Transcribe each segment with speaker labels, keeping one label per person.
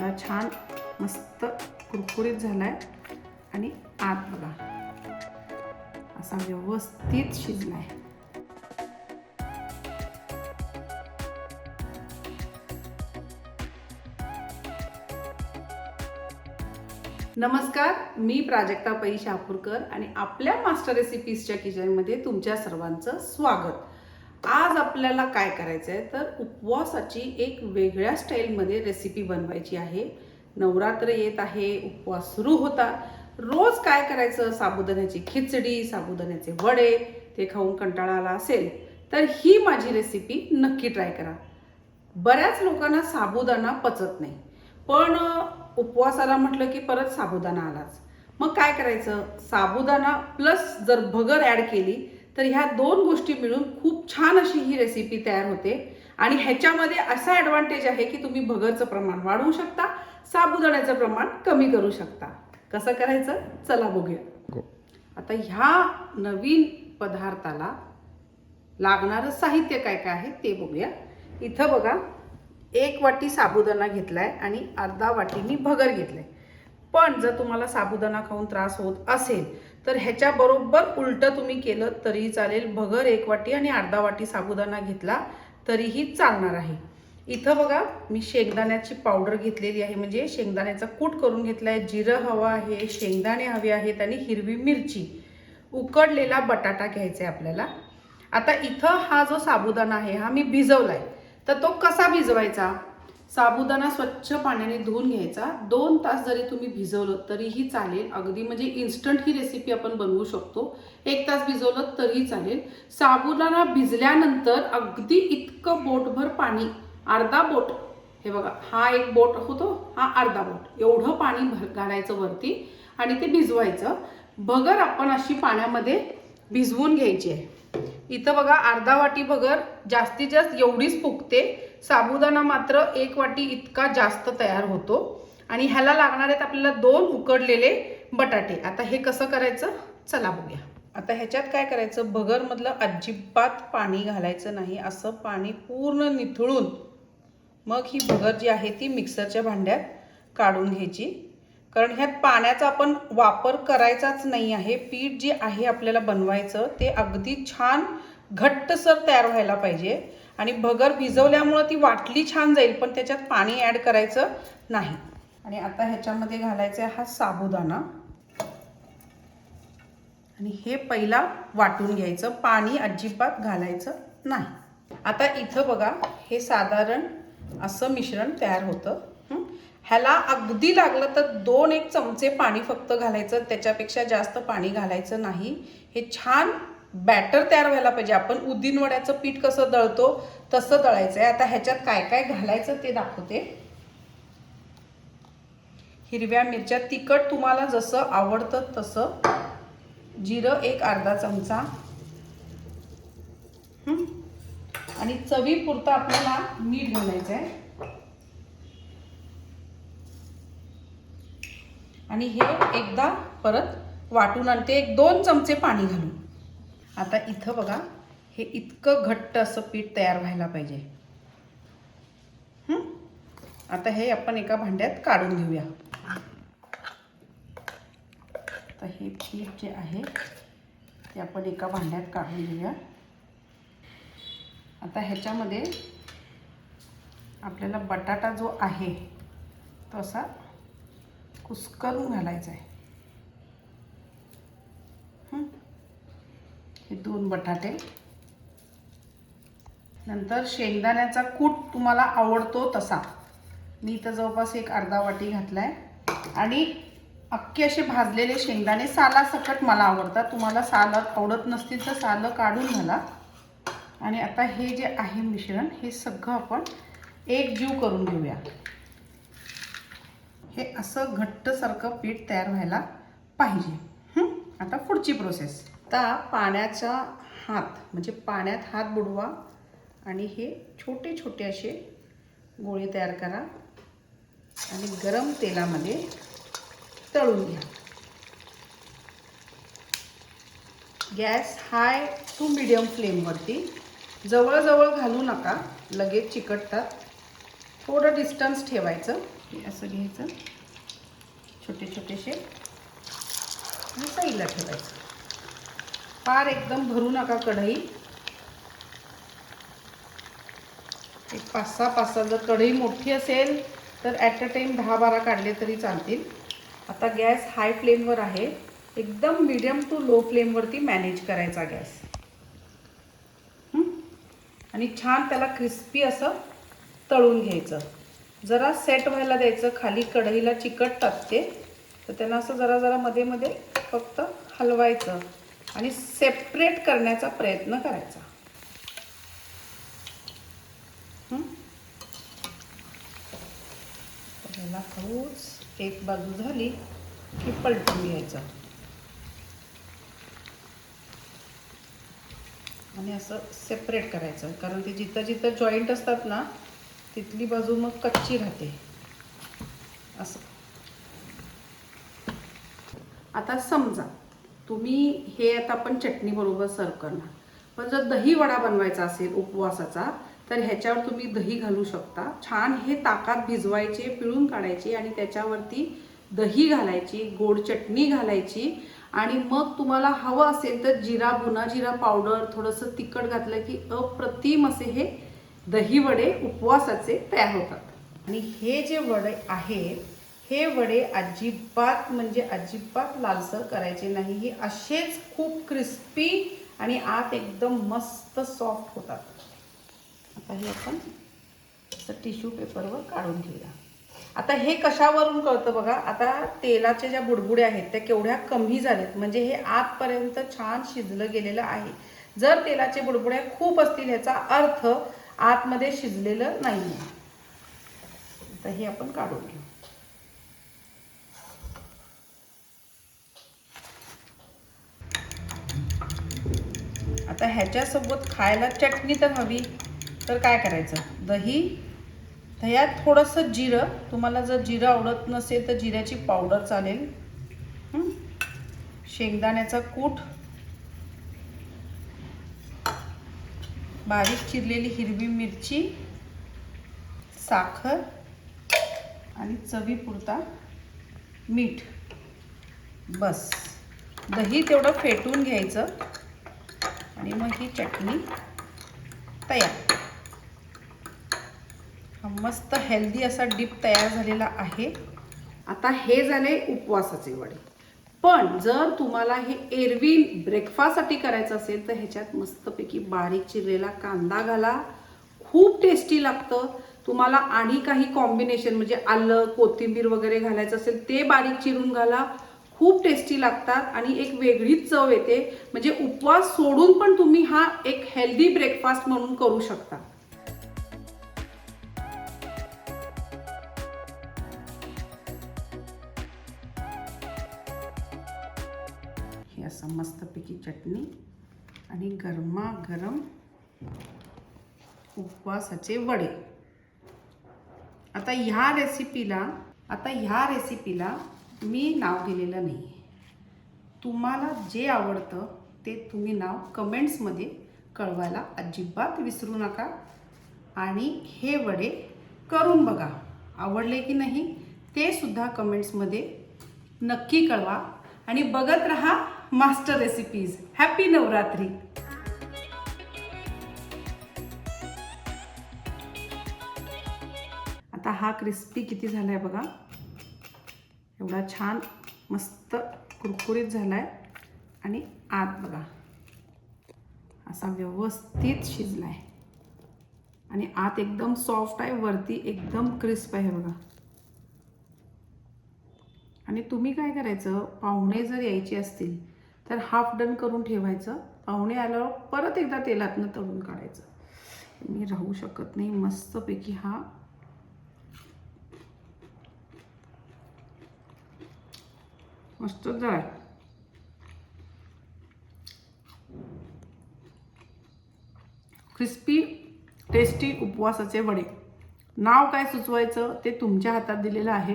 Speaker 1: कांदा छान मस्त कुरकुरीत झालाय. आणि आत बघा असा व्यवस्थित शिजलाय. नमस्कार मी प्राजक्ता पै शापूरकर आणि आपल्या मास्टर रेसिपीजच्या किचनमध्ये तुमच्या सर्वांचं स्वागत. आज आपल्याला काय करायचं आहे तर उपवासाची एक वेगळ्या स्टाईलमध्ये रेसिपी बनवायची आहे. नवरात्र येत आहे उपवास सुरू होता. रोज काय करायचं? साबुदाण्याची खिचडी साबुदाण्याचे वडे ते खाऊन कंटाळा आला असेल तर ही माझी रेसिपी नक्की ट्राय करा. बऱ्याच लोकांना साबुदाणा पचत नाही. पण उपवासाला म्हटलं की परत साबुदाणा आलाच. मग काय करायचं? साबुदाणा प्लस जर भगर ॲड केली तर ह्या दोन गोष्टी मिळून खूप छान अशी ही रेसिपी तयार होते. आणि ह्याच्यामध्ये असा ॲडव्हान्टेज आहे की तुम्ही भगरचं प्रमाण वाढवू शकता साबुदाण्याचं प्रमाण कमी करू शकता. कसं करायचं? चला बघूया. आता ह्या नवीन पदार्थाला लागणारं साहित्य काय काय आहे ते बघूया. इथं बघा एक वाटी साबुदाणा घेतलाय आणि अर्धा वाटीनी भगर घेतलाय. पण जर तुम्हाला साबुदाणा खाऊन त्रास होत असेल तर ह्याच्याबरोबर उलटं तुम्ही केलं तरीही चालेल. भगर एक वाटी आणि अर्धा वाटी साबुदाणा घेतला तरीही चालणार आहे. इथं बघा मी शेंगदाण्याची पावडर घेतलेली आहे. म्हणजे शेंगदाण्याचा कूट करून घेतलाय. जिरं हवं आहे शेंगदाणे हवे आहेत आणि हिरवी मिरची. उकडलेला बटाटा घ्यायचा आहे आपल्याला. आता इथं हा जो साबुदाणा आहे हा मी भिजवला आहे तर तो कसा भिजवायचा? साबुदाणा स्वच्छ पाण्याने धुवून घ्यायचा. दोन तास जरी तुम्ही भिजवलं तरीही चालेल. अगदी म्हणजे इन्स्टंट ही रेसिपी आपण बनवू शकतो. एक तास भिजवलं तरीही चालेल. साबुदाणा भिजल्यानंतर अगदी इतकं बोटभर पाणी अर्धा बोट हे बघा हा एक बोट होतो हा अर्धा बोट. एवढं पाणी भर घालायचं वरती आणि ते भिजवायचं. भगर आपण अशी पाण्यामध्ये भिजवून घ्यायची आहे. इथं बघा अर्धा वाटी भगर जास्तीत जास्त एवढीच फुगते. साबुदाणा मात्र एक वाटी इतका जास्त तयार होतो. आणि ह्याला लागणार आहेत आपल्याला दोन उकडलेले बटाटे. आता हे कसं करायचं? चला बघूया. आता ह्याच्यात काय करायचं? भगरमधलं अजिबात पाणी घालायचं नाही. असं पाणी पूर्ण निथळून मग ही भगर जी आहे ती मिक्सरच्या भांड्यात काढून घ्यायची. कारण ह्यात पाण्याचा आपण वापर करायचाच नाही आहे. पीठ जे आहे आपल्याला बनवायचं ते अगदी छान घट्टसर तयार व्हायला पाहिजे. आणि भगर भिजवल्यामुळं ती वाटली छान जाईल पण त्याच्यात पाणी ॲड करायचं नाही. आणि आता ह्याच्यामध्ये घालायचा आहे हा साबुदाणा. आणि हे पहिला वाटून घ्यायचं पाणी अजिबात घालायचं नाही. आता इथं बघा हे साधारण असं मिश्रण तयार होतं. ह्याला अगदी लागलं तर दोन एक चमचे पाणी फक्त घालायचं त्याच्यापेक्षा जास्त पाणी घालायचं नाही. हे छान बॅटर तयार व्हायला पाहिजे. आपण उद्दिन वड्याचं पीठ कसं दळतो तसं दळायचं आहे आता ह्याच्यात काय काय घालायचं ते दाखवते. हिरव्या मिरच्या तिखट तुम्हाला जसं आवडतं तसं. जिरं एक अर्धा चमचा. आणि चवीपुरतं आपल्याला मीठ घालायचं आहे आणि हे एकदा परत वाटून आणते एक दोन चमचे पाणी घालून. आता इथं बघा हे इतकं घट्ट असं पीठ तयार व्हायला पाहिजे. आता हे आपण एका भांड्यात काढून घेऊया. तर हे पीठ जे आहे ते आपण एका भांड्यात काढून घेऊया. आता ह्याच्यामध्ये आपल्याला बटाटा जो आहे तो असा कुस्करून घालायचा आहे. हे दोन बटाटे. नंतर शेंगदाण्याचा कूट तुम्हाला आवडतो तसा. मी तर जवळपास एक अर्धा वाटी घातला आहे आणि अख्खे असे भाजलेले शेंगदाणे सालासकट मला आवडतात. तुम्हाला सालं आवडत नसतील तर सालं काढून घाला. आणि आता हे जे आहे मिश्रण हे सगळं आपण एक जीव करून घेऊया. हे असं घट्टसारखं पीठ तयार व्हायला पाहिजे. आता पुढची प्रोसेस आता पाण्याचा हात म्हणजे पाण्यात हात बुडवा आणि हे छोटे छोटे असे गोळे तयार करा आणि गरम तेलामध्ये तळून घ्या. गॅस हाय टू मिडियम फ्लेमवरती. जवळजवळ घालू नका लगेच चिकटतात. थोडं डिस्टन्स ठेवायचं. हे असं घ्यायचं. छोटे छोटेसे आणि साईडला ठेवायचं. फार एकदम भरू नका कढई. एक पाच सहा पाच सहा जर कढई मोठी असेल तर ॲट अ टाईम दहा बारा काढले तरी चालतील. आता गॅस हाय फ्लेमवर आहे. एकदम मिडियम टू लो फ्लेमवरती मॅनेज करायचा गॅस. आणि छान त्याला क्रिस्पी असं तळून घ्यायचं. जरा सेट व्हायला द्यायचं खाली कढईला चिकट टाकते. तर त्यांना असं जरा जरा मध्ये मध्ये फक्त हलवायचं. आणि सेपरेट करण्याचा प्रयत्न करायचा. याला तर हळूच एक बाजू झाली की पलटून घ्यायचं. आणि असं सेपरेट करायचं. कारण ते जिथं जिथं जॉईंट असतात ना तिथली बाजू मग कच्ची राहते. असं. आता समजा. तुम्ही हे आता आपण चटणीबरोबर सर्व करणार. पण जर दही वडा बनवायचा असेल उपवासाचा तर ह्याच्यावर तुम्ही दही घालू शकता. छान हे ताकात भिजवायचे पिळून काढायचे आणि त्याच्यावरती दही घालायची गोड चटणी घालायची. आणि मग तुम्हाला हवं असेल तर जिरा बुना जिरा पावडर थोडंसं तिखट घातलं की अप्रतिम असे हे दही वडे उपवासाचे तयार होतात. आणि हे जे वडे आहेत हे वडे अजिबात म्हणजे अजिबात लालसर करायचे नाही. हे असेच खूप क्रिस्पी आणि आत एकदम मस्त सॉफ्ट होतात. आता हे आपण असं टिश्यू पेपरवर काढून घेऊया. आता हे कशावरून कळतं बघा? आता तेलाच्या ज्या बुडबुड्या आहेत त्या केवढ्या कमी झाल्यात म्हणजे हे आतपर्यंत छान शिजलं गेलेलं आहे. जर तेलाचे बुडबुड्या खूप असतील ह्याचा अर्थ आतमध्ये शिजलेलं नाही आहे आता हे आपण काढून घेऊ. आता ह्याच्यासोबत खायला चटणी तर हवी. तर काय करायचं? दही दह्यात थोडंसं जिरं. तुम्हाला जर जिरं आवडत नसेल तर जिऱ्याची पावडर चालेल. शेंगदाण्याचा कूट. बारीक चिरलेली हिरवी मिरची साखर आणि चवीपुरता मीठ. बस. दही तेवढं फेटून घ्यायचं. आणि मग ही चटणी तयार. हा मस्त हेल्दी असा डीप तयार झालेला आहे. आता हे झाले उपवासाचे वडे. पण जर तुम्हाला हे एरवी ब्रेकफास्टसाठी करायचं असेल तर ह्याच्यात मस्तपैकी बारीक चिरलेला कांदा घाला. खूप टेस्टी लागतं. तुम्हाला आणि काही कॉम्बिनेशन म्हणजे आलं कोथिंबीर वगैरे घालायचं असेल ते बारीक चिरून घाला. खूप टेस्टी लागतात आणि एक वेगळीच चव येते. म्हणजे उपवास सोडून पण तुम्ही हा एक हेल्दी ब्रेकफास्ट म्हणून करू शकता. हे असं मस्तपैकी चटणी आणि गरमागरम उपवासाचे वडे. आता ह्या रेसिपीला आता ह्या रेसिपीला मी नाव दिलेलं नाही तुम्हाला जे आवडतं ते तुम्ही नाव कमेंट्समध्ये कळवायला अजिबात विसरू नका. आणि हे वडे करून बघा. आवडले की नाही ते सुद्धा कमेंट्समध्ये नक्की कळवा. आणि बघत राहा मास्टर रेसिपीज हॅपी नवरात्री! आता हा क्रिस्पी किती झाला आहे बघा. एवढा छान मस्त कुरकुरीत झाला आहे आणि आत बघा. असा व्यवस्थित शिजला आहे आणि आत एकदम सॉफ्ट आहे वरती एकदम क्रिस्प आहे बघा. आणि तुम्ही काय करायचं पाहुणे जर यायचे असतील तर हाफ डन करून ठेवायचं. पाहुणे आल्यावर परत एकदा तेलातनं तळून काढायचं. मी राहू शकत नाही मस्तपैकी हा मस्त जाय क्रिस्पी टेस्टी उपवासाचे वडे. नाव काय सुचवायचं ते तुमच्या हातात दिलेलं आहे.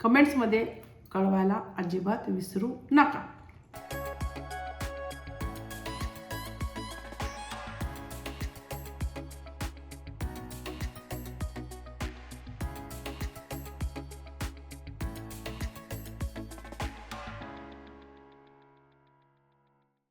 Speaker 1: कमेंट्समध्ये कळवायला अजिबात विसरू नका.